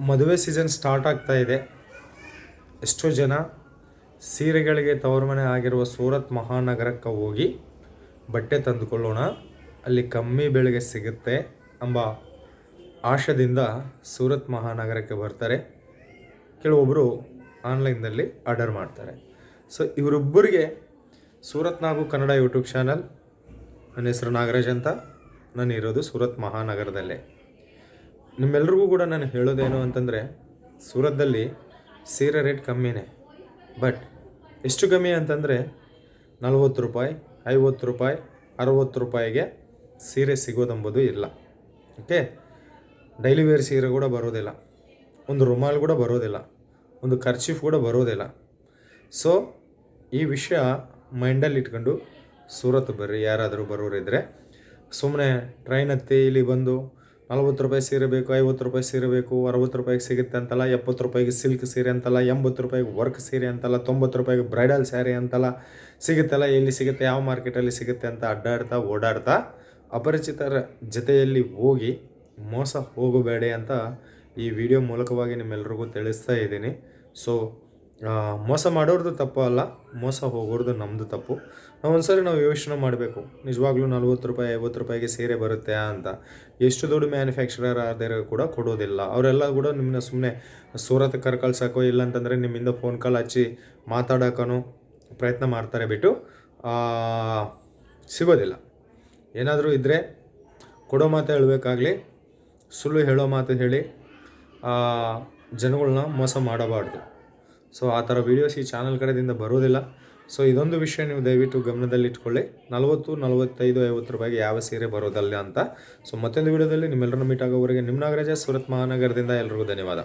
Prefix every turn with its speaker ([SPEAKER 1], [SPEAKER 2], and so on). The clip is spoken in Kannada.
[SPEAKER 1] ಮದುವೆ ಸೀಸನ್ ಸ್ಟಾರ್ಟ್ ಆಗ್ತಾ ಇದೆ. ಎಷ್ಟೋ ಜನ ಸೀರೆಗಳಿಗೆ ತವರು ಮನೆ ಆಗಿರುವ ಸೂರತ್ ಮಹಾನಗರಕ್ಕೆ ಹೋಗಿ ಬಟ್ಟೆ ತಂದುಕೊಳ್ಳೋಣ, ಅಲ್ಲಿ ಕಮ್ಮಿ ಬೆಲೆಗೆ ಸಿಗುತ್ತೆ ಎಂಬ ಆಶದಿಂದ ಸೂರತ್ ಮಹಾನಗರಕ್ಕೆ ಬರ್ತಾರೆ. ಕೆಲವೊಬ್ಬರು ಆನ್ಲೈನ್ನಲ್ಲಿ ಆರ್ಡರ್ ಮಾಡ್ತಾರೆ. ಸೊ, ಇವರಿಬ್ಬರಿಗೆ ಸೂರತ್ ನಾಗು ಕನ್ನಡ ಯೂಟ್ಯೂಬ್ ಚಾನಲ್, ನನ್ನ ಹೆಸರು ನಾಗರಾಜ್ ಅಂತ. ನಾನು ಇರೋದು ಸೂರತ್ ಮಹಾನಗರದಲ್ಲೇ. ನಿಮ್ಮೆಲ್ರಿಗೂ ಕೂಡ ನಾನು ಹೇಳೋದೇನು ಅಂತಂದರೆ, ಸೂರತ್ದಲ್ಲಿ ಸೀರೆ ರೇಟ್ ಕಮ್ಮಿನೇ. ಬಟ್ ಎಷ್ಟು ಕಮ್ಮಿ ಅಂತಂದರೆ, ನಲ್ವತ್ತು ರೂಪಾಯಿ, ಐವತ್ತು ರೂಪಾಯಿ, ಅರವತ್ತು ರೂಪಾಯಿಗೆ ಸೀರೆ ಸಿಗೋದೆಂಬುದು ಇಲ್ಲ. ಓಕೆ? ಡೈಲಿ ವೇರ್ ಸೀರೆ ಕೂಡ ಬರೋದಿಲ್ಲ. ಒಂದು ರುಮಾಲ್ ಕೂಡ ಬರೋದಿಲ್ಲ. ಒಂದು ಖರ್ಚೀಫ್ ಕೂಡ ಬರೋದಿಲ್ಲ. ಸೊ, ಈ ವಿಷಯ ಮೈಂಡಲ್ಲಿ ಇಟ್ಕೊಂಡು ಸೂರತ್ ಬರ್ರಿ, ಯಾರಾದರೂ ಬರೋರಿದ್ದರೆ ಸುಮ್ಮನೆ ಟ್ರೈನ್ ಹತ್ತಿ ಇಲ್ಲಿ ಬಂದು ನಲ್ವತ್ತು ರೂಪಾಯಿ ಸೀರೆ ಬೇಕು ಐವತ್ತು ರೂಪಾಯಿ ಸೀರೆ ಬೇಕು ಅರವತ್ತು ರೂಪಾಯಿಗೆ ಸಿಗುತ್ತೆ ಅಂತಲ್ಲ, ಎಪ್ಪತ್ತು ರೂಪಾಯಿಗೆ ಸಿಲ್ಕ್ ಸೀರೆ ಅಂತಲ್ಲ, ಎಂಬತ್ತು ರೂಪಾಯಿಗೆ ವರ್ಕ್ ಸೀರೆ ಅಂತಲ್ಲ, ತೊಂಬತ್ತು ರೂಪಾಯಿಗೆ ಬ್ರೈಡಲ್ ಸ್ಯಾರಿ ಅಂತಲ್ಲ ಸಿಗುತ್ತಲ್ಲ, ಎಲ್ಲಿ ಸಿಗುತ್ತೆ, ಯಾವ ಮಾರ್ಕೆಟಲ್ಲಿ ಸಿಗುತ್ತೆ ಅಂತ ಅಡ್ಡಾಡ್ತಾ ಓಡಾಡ್ತಾ ಅಪರಿಚಿತರ ಜೊತೆಯಲ್ಲಿ ಹೋಗಿ ಮೋಸ ಹೋಗಬೇಡಿ ಅಂತ ಈ ವಿಡಿಯೋ ಮೂಲಕವಾಗಿ ನಿಮ್ಮೆಲ್ರಿಗೂ ತಿಳಿಸ್ತಾ ಇದ್ದೀನಿ. ಸೊ ಮೋಸ ಮಾಡೋರ್ದು ತಪ್ಪು ಅಲ್ಲ, ಮೋಸ ಹೋಗೋರ್ದು ನಮ್ಮದು ತಪ್ಪು. ನಾವು ಒಂದ್ಸರಿ ನಾವು ಯೋಚನೆ ಮಾಡಬೇಕು, ನಿಜವಾಗ್ಲೂ ನಲ್ವತ್ತು ರೂಪಾಯಿ, ಐವತ್ತು ರೂಪಾಯಿಗೆ ಸೀರೆ ಬರುತ್ತೆ ಅಂತ. ಎಷ್ಟು ದೊಡ್ಡ ಮ್ಯಾನುಫ್ಯಾಕ್ಚರರ್ ಆದರೆ ಕೂಡ ಕೊಡೋದಿಲ್ಲ. ಅವರೆಲ್ಲ ಕೂಡ ನಿಮ್ಮನ್ನ ಸುಮ್ಮನೆ ಸೂರತ್ ಕರ್ಕಳ್ಸೋಕೋ ಇಲ್ಲ ಅಂತಂದರೆ ನಿಮ್ಮಿಂದ ಫೋನ್ ಕಾಲ್ ಹಚ್ಚಿ ಮಾತಾಡೋಕ್ಕೂ ಪ್ರಯತ್ನ ಮಾಡ್ತಾರೆ ಬಿಟ್ಟು ಸಿಗೋದಿಲ್ಲ. ಏನಾದರೂ ಇದ್ದರೆ ಕೊಡೋ ಮಾತು ಹೇಳಬೇಕಾಗ್ಲಿ, ಸುಳ್ಳು ಹೇಳೋ ಮಾತು ಹೇಳಿ ಜನಗಳನ್ನ ಜನಗಳ್ನ ಮೋಸ ಮಾಡಬಾರ್ದು. ಸೊ ಆ ಥರ ವೀಡಿಯೋಸ್ ಈ ಚಾನಲ್ ಕಡೆಯಿಂದ ಬರೋದಿಲ್ಲ. ಸೊ ಇದೊಂದು ವಿಷಯ ನೀವು ದಯವಿಟ್ಟು ಗಮನದಲ್ಲಿಟ್ಕೊಳ್ಳಿ. ನಲವತ್ತು, ನಲವತ್ತೈದು ಐವತ್ತು ರೂಪಾಯಿಗೆ ಯಾವ ಸೀರೆ ಬರೋದಲ್ಲ ಅಂತ. ಸೊ ಮತ್ತೊಂದು ವೀಡಿಯೋದಲ್ಲಿ ನಿಮ್ಮೆಲ್ಲರನ್ನು ಮೀಟ್ ಆಗೋವರೆಗೆ ನಿಮ್ಮ ನಾಗರಾಜ ಸುರತ್ ಮಹಾನಗರದಿಂದ ಎಲ್ರಿಗೂ ಧನ್ಯವಾದ.